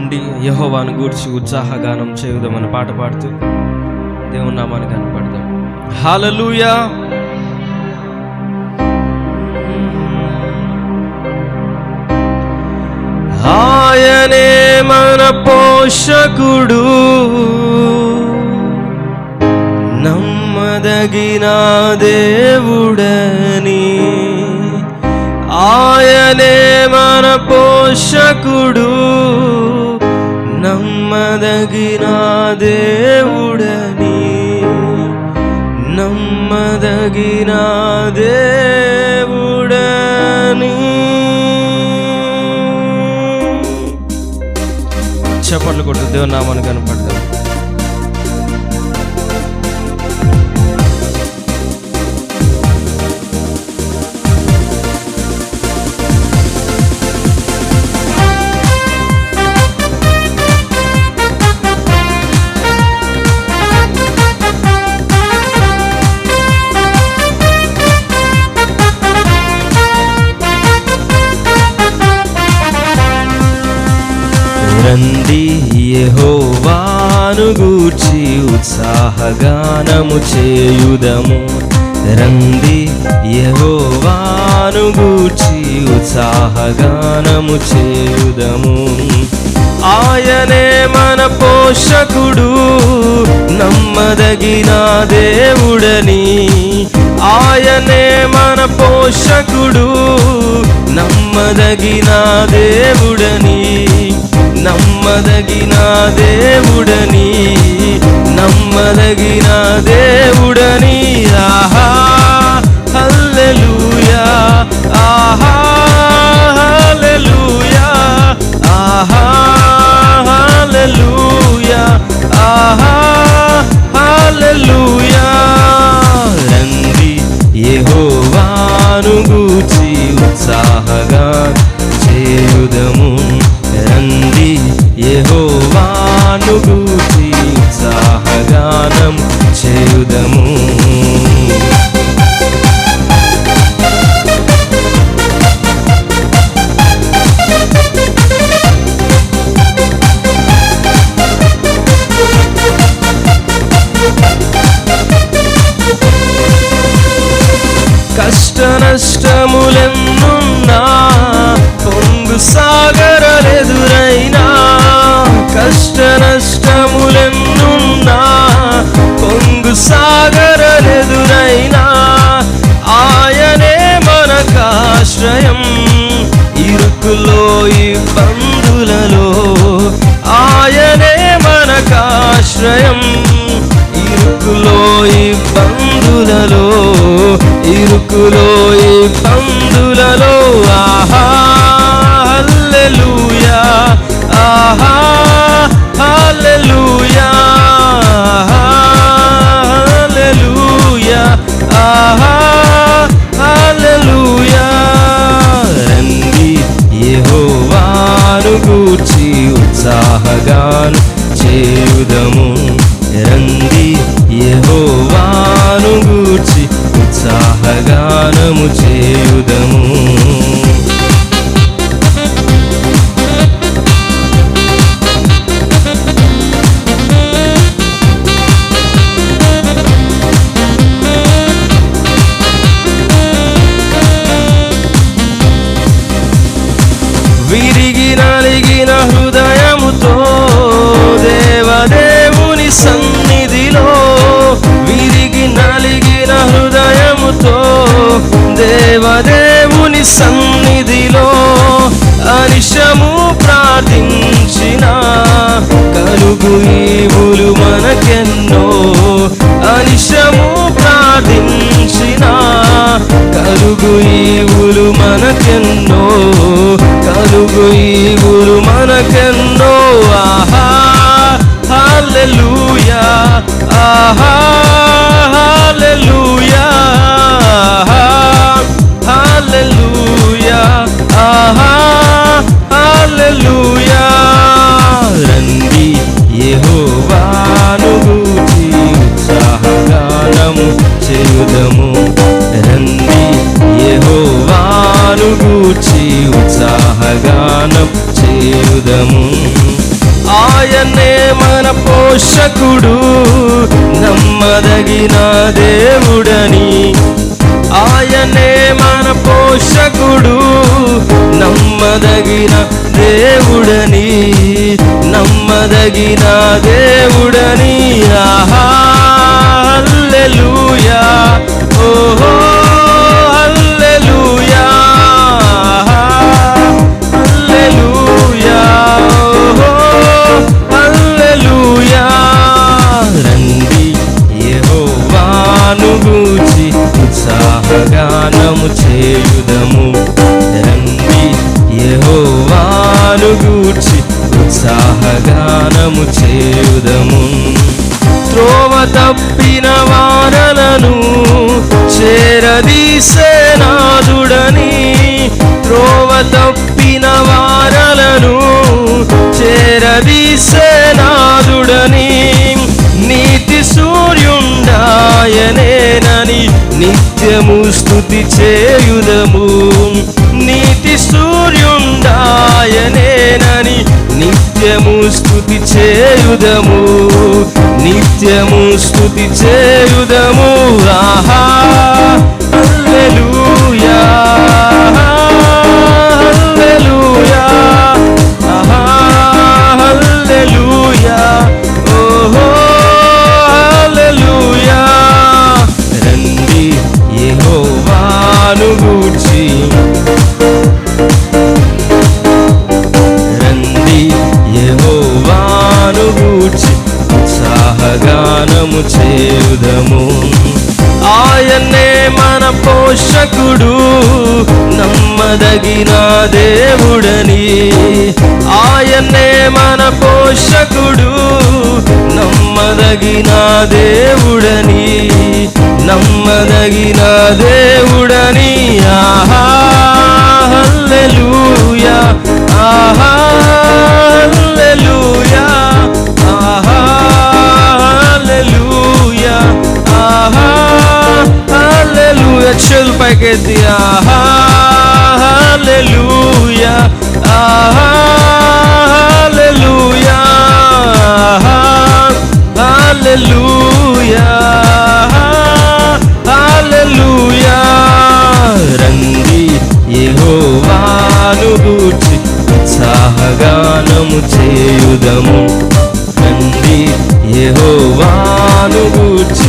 రండి యహోవాను గూర్చి ఉత్సాహగానం చేయుదామని పాట పాడుతూ దేవుని నామాన్ని కనపడదాం. హాలలుయా ఆయనే మన పోషకుడు. నమ్మదగిన దేవుడని. ఆయనే మన పోషకుడు. నమ్మదగిన దేవుడని నమ్మదగిన దేవుడని చెప్పండి కొట్టు దేవుని నామాన్ని కనపడతాం రండి యెహోవాను గూర్చి ఉత్సాహగానము చేయుదము. రంది యెహోవాను గూర్చి ఉత్సాహగానము చేయుదము. ఆయనే మన పోషకుడు నమ్మదగిన దేవుడని. ఆయనే మన పోషకుడు నమ్మదగిన దేవుడని. నమ్మదగిన దేవుడని నమ్మదగిన దేవుడని ఆహా హల్లెలూయా ఆహా హల్లెలూయా ఆహా హల్లెలూయా ఆహా హల్లెలూయా రండి యెహోవాను గూర్చి ఉత్సాహగా చేయుదము రండి యెహోవాను గూర్చి ఉత్సాహగానం చేయుదము. ఇరుకులో ఇబ్బందులలో ఆయనే మనకాశ్రయం. ఇరుకులో ఇబ్బందులలో ఇరుకులో ఉత్సాహగాను చేయుదము. రండి యెహోవాను గూర్చి ఉత్సాహగానము చేయుదము. కలుగు ఈవులు మనకెన్నో అనిశము ప్రార్థించిన. కలుగు ఈవులు మనకెన్నో కలుగు ఈవులు మనకెన్నో. ఆహా హల్లెలూయా ఆహా. పోషకుడు నమ్మదగిన దేవుడని. ఆయనే మన పోషకుడు నమ్మదగిన దేవుడని. నమ్మదగిన దేవుడని. ఆహా ఓహో. యెహోవాను గూచి ఉత్సాహగానము చేయుదము రండి యహోవాను గూర్చి ఉత్సాహగానము చేయుదము త్రోవ తప్పిన వారలను చేరదీసేనాదుడని త్రోవ తప్పిన వారలను చేరదీసే నిత్యము స్థుతి చేయుదము. నీతి సూర్యుండాయనేనని నిత్యము స్థుతి చేయుదము. నిత్యము స్థుతి చేయుదము. ఆహా! గానము చేయుదము. ఆయన్నే మన పోషకుడు నమ్మదగిన దేవుడని. ఆయన్నే మన పోషకుడు నమ్మదగిన దేవుడని. నమ్మదగిన దేవుడని. ఆహా హల్లెలూయా ఆహా హల్లెలూయా. హల్లెలూయా చేతులు పైకెత్తి ఆహా హల్లెలూయా ఆహా హల్లెలూయా. ఆహా యెహోవాను గూర్చి ఉత్సాహగానము చేయుదము. రంగి యెహోవాను గూర్చి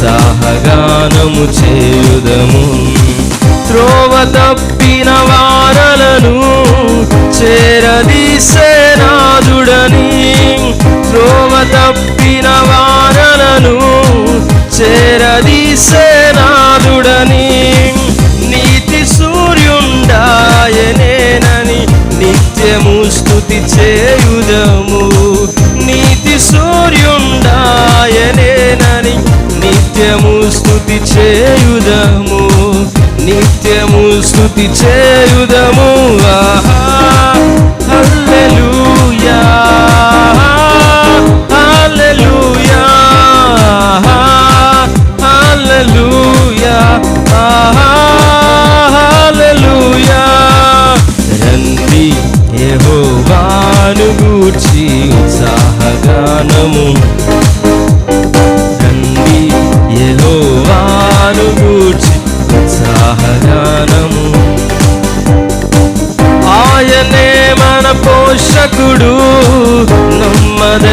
సాహగానము చేయుదము. త్రోవ తప్పిన వారలను చేరదీసే స్థుతి చేయుదము నిత్యము స్థుతి చేయుదము. ఆహా హల్లెలూయా హల్లెలూయా హల్లెలూయా హల్లెలూయా. రండి యెహోవాను గూర్చి ఉత్సాహగానము.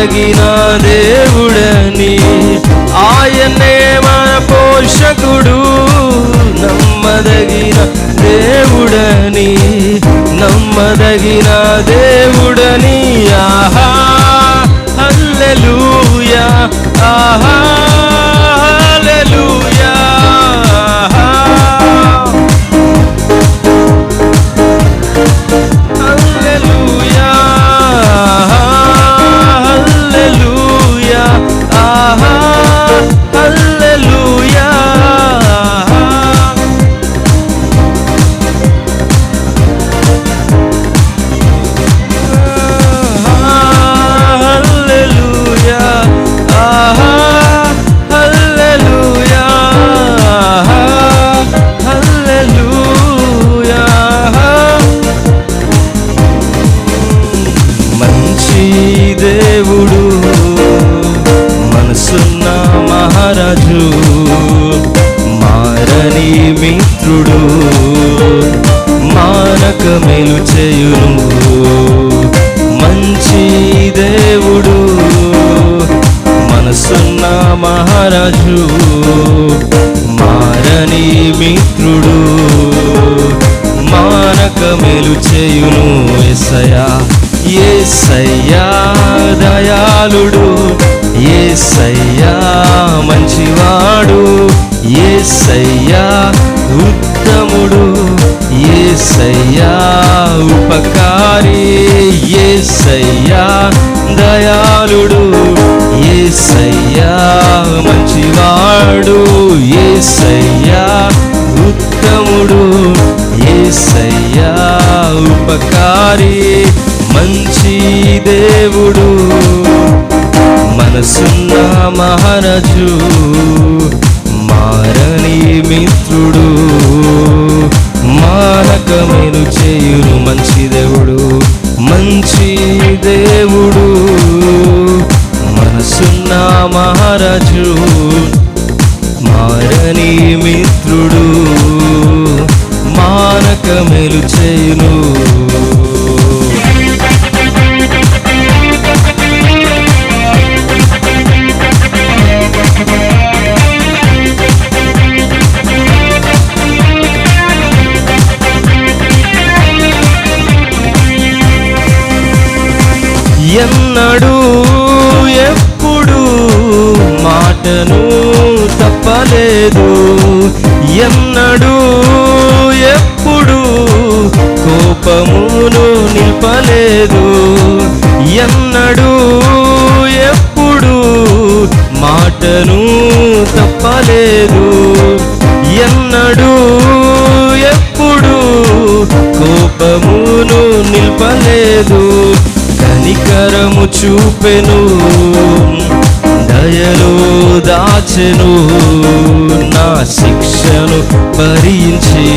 నమ్మదగిన దేవుడని ఆయనే మన పోషకుడు. నమ్మదగిన దేవుడని నమ్మదగిన దేవుడని. ఆహా హల్లెలూయా ఆహా. మహారాజు మారని మిత్రుడు మానక మేలు చేయును ఎసయా ఏసయ్యా దయాళుడు ఏసయ్యా మంచివాడు ఏసయ్యా ఉత్తముడు ఏసయ్యా ఉపకారి ఏసయ్యా దయాళుడు. ఏసయ్యా మంచివాడు ఏసయ్యా ఉత్తముడు ఏసయ్యా ఉపకారి మంచి దేవుడు మనసున్న మహారాజు మారని మిత్రుడు మానక చేయును మంచి దేవుడు మంచి దేవుడు. రాజు మారని మిత్రుడు మానక మేలు ఎన్నడూ ఎప్పుడు కోపమును నిలపలేదు. ఎన్నడూ ఎప్పుడు మాటను తప్పలేదు. ఎన్నడూ ఎప్పుడు కోపమును నిలపలేదు. కనికరము చూపెను. దయలో దాచెను నా శిక్షను భరించి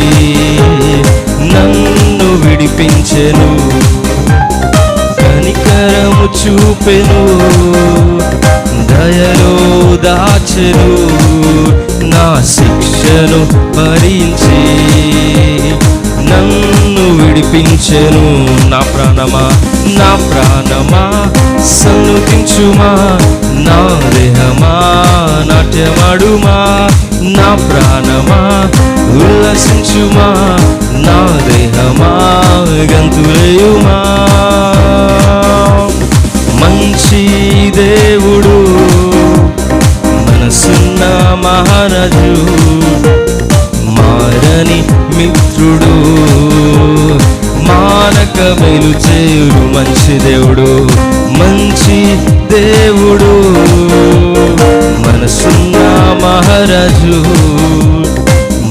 నన్ను విడిపించెను కనికరము చూపెను దయలో దాచెను నా శిక్షను భరించి నన్ను విడిపించెను నా ప్రాణమా? నా ప్రాణమా? సన్నుతించుమా నా దేహమా? నాట్యమాడుమా? నా ప్రాణమా? ఉల్లసించుమా? నా దేహమా? గంతులేయుమా? మంచి దేవుడు మనసున్న మహారాజు మారని మిత్రుడు. మేలు చేయుడు మంచి దేవుడు మంచి దేవుడు. మనసున్న మహారాజు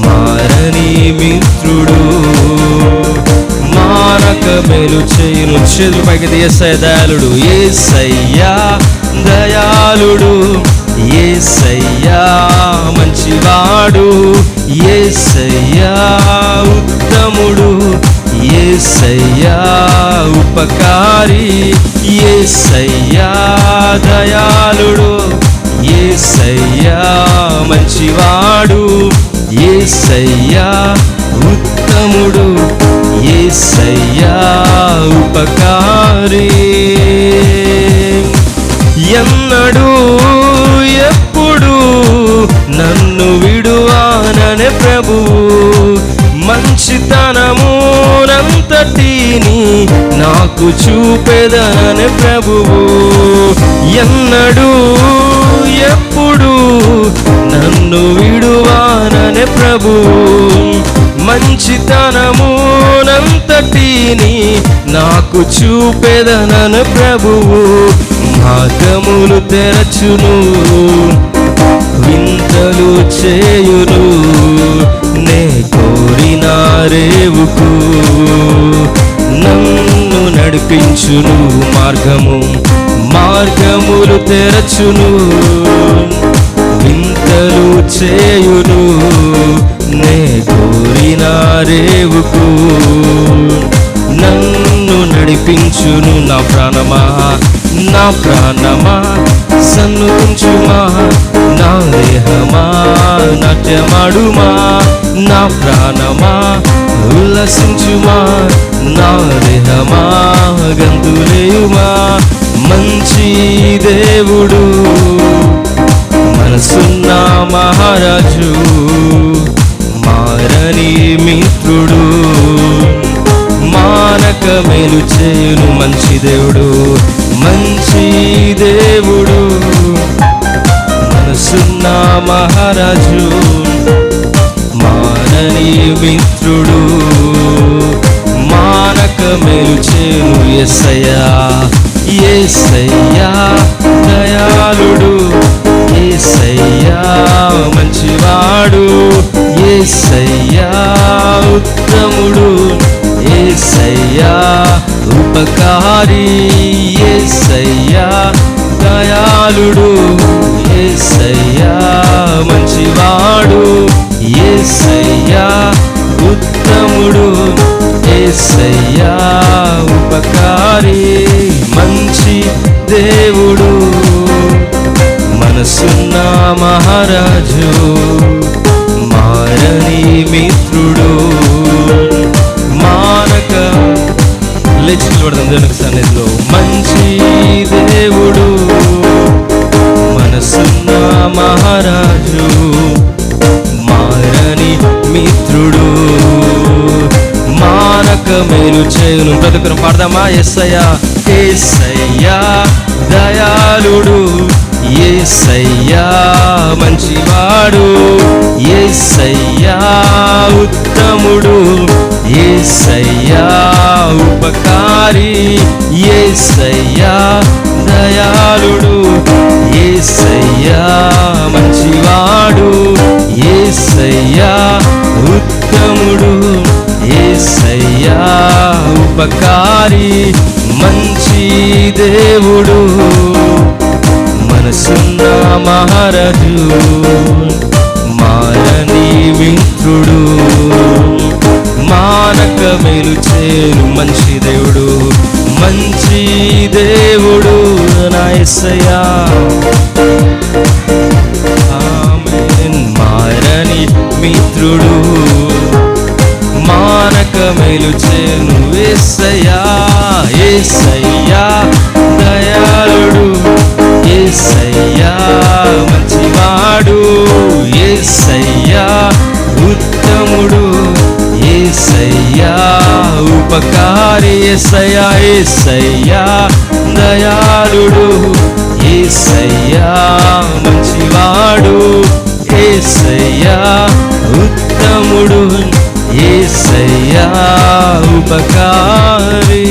మారని మిత్రుడు మానక మేలు చేయును. చేతులు పైకి తీసే దయాళుడు ఏసయ్యా దయాళుడు. ఏసయ్యా మంచివాడు. ఏసయ్యా ఉత్తముడు. ఏసయ్యా ఉపకారి. ఏసయ్యా దయాళుడు. ఏసయ్యా మంచివాడు. ఏసయ్యా ఉత్తముడు. ఏసయ్యా ఉపకారి. ఎన్నడూ ఎప్పుడు నన్ను విడువాననే ప్రభువు మంచితనమునంతటిని నాకు చూపెదనని ప్రభువు ఎన్నడూ ఎప్పుడు నన్ను విడువాననే ప్రభువు మంచితనమునంతటిని నాకు చూపెదనను ప్రభువు మార్గములు తెరచును వింతలు చేయును నే కోరిన రేవుకు నన్ను నడిపించును మార్గము మార్గములు తెరచును వింతలు చేయును నే కోరిన రేవుకు. నన్ను నా ప్రాణమా? నా ప్రాణమా? సన్నుంచుమా నా దేహమా? నాట్యమాడుమా? నా ప్రాణమా? ఉల్లసించుమా? నా దేహమా? గంతులేయుమా? మంచి దేవుడు మనసున్న మహారాజు మారని మిత్రుడు. దేవుడు మంచి దేవుడు. మనసున్న మహారాజు మానని మిత్రుడు. మానక మేలు చేయును ఎస్సయ్యా. ఉపకారి ఎస్సయ్యా దయాళుడు ఎస్సయ్యా మంచివాడు ఎస్సయ్యా ఉత్తముడు ఎస్సయ్యా ఉపకారి మంచి దేవుడు. మనసున్న మహారాజు మారని మిత్రుడు. లేచి నిలబడదాం దేవునికి సన్నిధిలో మంచి దేవుడు మనసున్న మహారాజు మారని మిత్రుడు మారక మేలు చేయును ప్రతి ఒక్కరు పాడదామా? ఎస్సయ్యా ఏసయ్యా దయాళుడు. ఏసయ్యా మంచివాడు ఏసయ్యా ఉత్తముడు ఏసయ్యా ఉపకారి ఏసయ్యా దయాళుడు ఏసయ్యా మంచివాడు ఏసయ్యా ఉత్తముడు ఏసయ్యా ఉపకారి మంచి దేవుడు. మనసున్న మహారాజు మారని మిత్రుడు మానక మేలు చేరు మంచి దేవుడు మంచి దేవుడు నా మారని మిత్రుడు మానక మేలు చేను ఏసయ్యా ఏసయ్యా దయాళుడు. వాడు ఏసయ్యా ఉత్తముడు ఏసయ్యా ఉపకారి ఏసయ్యా ఏసయ్యా దయాళుడు ఏసయ్యా మంచివాడు ఏసయ్యా ఉత్తముడు ఏసయ్యా ఉపకారి.